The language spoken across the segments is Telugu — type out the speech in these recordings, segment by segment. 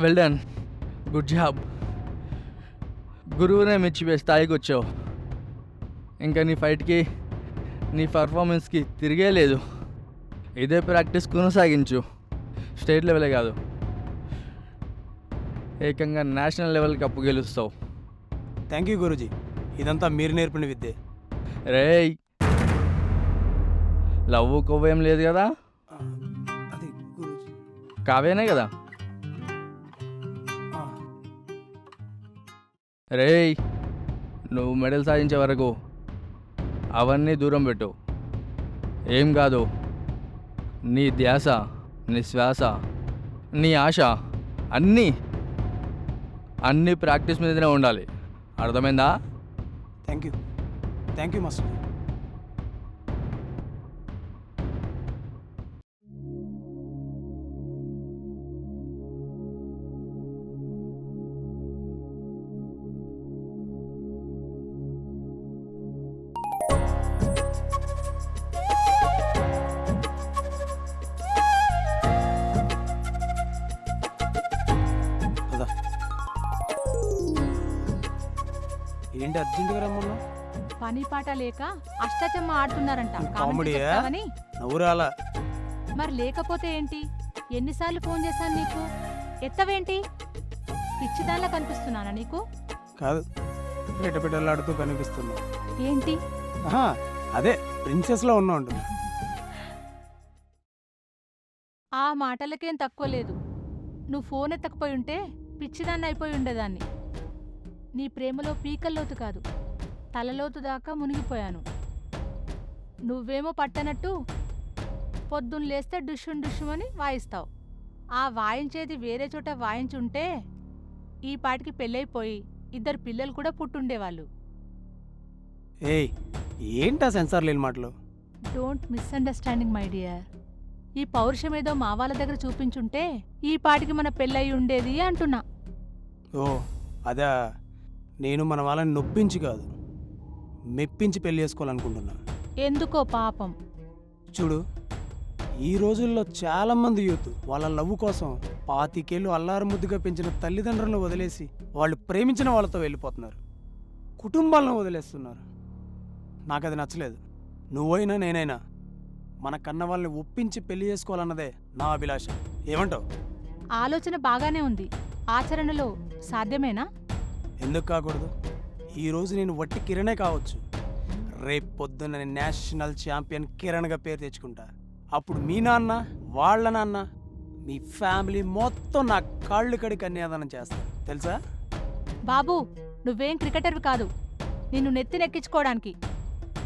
Well done good job గురువునే మెచ్చిపోయే స్థాయికి వచ్చావు ఇంకా నీ ఫైట్కి నీ పర్ఫార్మెన్స్కి తిరిగే లేదు. ఇదే ప్రాక్టీస్ కొనసాగించు. స్టేట్ లెవెలే కాదు. ఏకంగా నేషనల్ లెవెల్ కప్పు గెలుస్తావు. థ్యాంక్ యూ గురూజీ. ఇదంతా మీరు నేర్పిన విద్యే. రేయ్! లవ్ కొవ్వేం లేదు కదా? అది గురూజీ. కావేనే కదా? రేయ్ నువ్వు మెడల్ సాధించే వరకు అవన్నీ దూరం పెట్టు. ఏం కాదు. నీ ధ్యాస నీ శ్వాస నీ ఆశ అన్నీ అన్నీ ప్రాక్టీస్ మీదనే ఉండాలి. అర్థమైందా? Thank you thank you master. ఏంటి అర్జెంటుగా రమ్మన్నా? పని పాట లేక అష్టచమ్మ ఆడుతున్నారంట? చెప్తావని? నవ్వురాలా మరి లేకపోతే ఏంటి? ఎన్నిసార్లు ఫోన్ చేశాను నీకు? ఎత్తవేంటి? పిచ్చిదానిలా కనిపిస్తున్నానా నీకు? కాదు పిట్టపిట్టలాడుతూ కనిపిస్తున్నా. ఏంటి? అదే ప్రిన్సెస్లో ఉన్నా అంటున్నా ఆ మాటలకేం తక్కువ లేదు. నువ్వు ఫోన్ ఎత్తకపోయి ఉంటే పిచ్చిదాన్ని అయిపోయి ఉండేదాన్ని. నీ ప్రేమలో పీకల్లోతు కాదు. తలలోతు దాకా మునిగిపోయాను. నువ్వేమో పట్టనట్టు పొద్దున్న లేస్తే డుషున్ డుషుమని వాయిస్తావు. ఆ వాయించేది వేరే చోట వాయించుంటే ఈ పాటికి పెళ్ళైపోయి ఇద్దరు పిల్లలు కూడా పుట్టుండేవాళ్ళు. ఏయ్ ఏంటా సెన్సార్ లేని మాటలు? Don't misunderstanding my dear. ఈ పౌరుషం ఏదో మా వాళ్ళ దగ్గర చూపించుంటే ఈ పాటికి మన పెళ్ళయి ఉండేది అంటున్నా. ఓ అదా. నేను మన వాళ్ళని నొప్పించి కాదు మెప్పించి పెళ్ళి చేసుకోవాలనుకుంటున్నా. ఎందుకో పాపం? చూడు ఈ రోజుల్లో చాలా మంది యూత్ వాళ్ళ లవ్ కోసం పాతికేళ్ళు అల్లారు ముద్దుగా పెంచిన తల్లిదండ్రులను వదిలేసి వాళ్ళు ప్రేమించిన వాళ్ళతో వెళ్ళిపోతున్నారు. కుటుంబాలను వదిలేస్తున్నారు. నాకు అది నచ్చలేదు. నువ్వైనా నేనైనా మన కన్న వాళ్ళని ఒప్పించి పెళ్ళి చేసుకోవాలన్నదే నా అభిలాష. ఏమంటావు? ఆలోచన బాగానే ఉంది. ఆచరణలో సాధ్యమేనా? ఎందుకు కాకూడదు? ఈరోజు నేను వట్టి కిరణే కావచ్చు. రేపు పొద్దున్న నేను నేషనల్ ఛాంపియన్ కిరణ్గా పేరు తెచ్చుకుంటా. అప్పుడు మీ నాన్న వాళ్ళ నాన్న మీ ఫ్యామిలీ మొత్తం నా కాళ్ళు కడి కన్యాదానం చేస్తారు. తెలుసా? బాబు నువ్వేం క్రికెటర్వి కాదు. నిన్ను నెత్తినెక్కించుకోవడానికి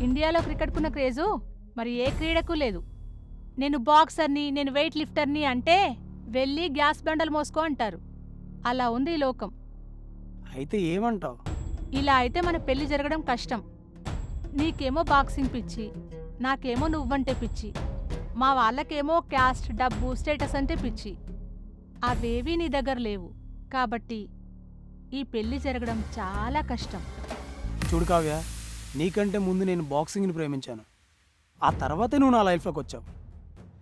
ఇండియాలో క్రికెట్కున్న క్రేజు మరి ఏ క్రీడకు లేదు. నేను బాక్సర్ని నేను వెయిట్ లిఫ్టర్ని అంటే వెళ్ళి గ్యాస్ బండలు మోసుకో అంటారు. అలా ఉంది ఈ లోకం. అయితే ఏమంటావు? ఇలా అయితే మన పెళ్ళి జరగడం కష్టం. నీకేమో బాక్సింగ్ పిచ్చి నాకేమో నువ్వంటే పిచ్చి మా వాళ్ళకేమో క్యాస్ట్ డబ్బు స్టేటస్ అంటే పిచ్చి. అవేవీ నీ దగ్గర లేవు. కాబట్టి ఈ పెళ్ళి జరగడం చాలా కష్టం. చూడు కావ్య నీకంటే ముందు నేను బాక్సింగ్ని ప్రేమించాను. ఆ తర్వాతే నువ్వు నా లైఫ్లోకి వచ్చావు.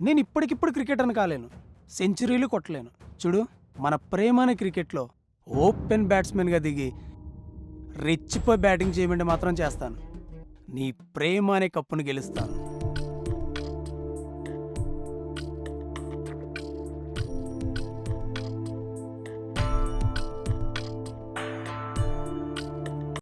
నేను ఇప్పటికిప్పుడు క్రికెటర్ని కాలేను. సెంచరీలు కొట్టలేను. చూడు మన ప్రేమ అనే క్రికెట్లో ఓపెన్ బ్యాట్స్మెన్గా దిగి రెచ్చిపోయి బ్యాటింగ్ చేయమంటే మాత్రం చేస్తాను. నీ ప్రేమ అనే కప్పును గెలుస్తాను.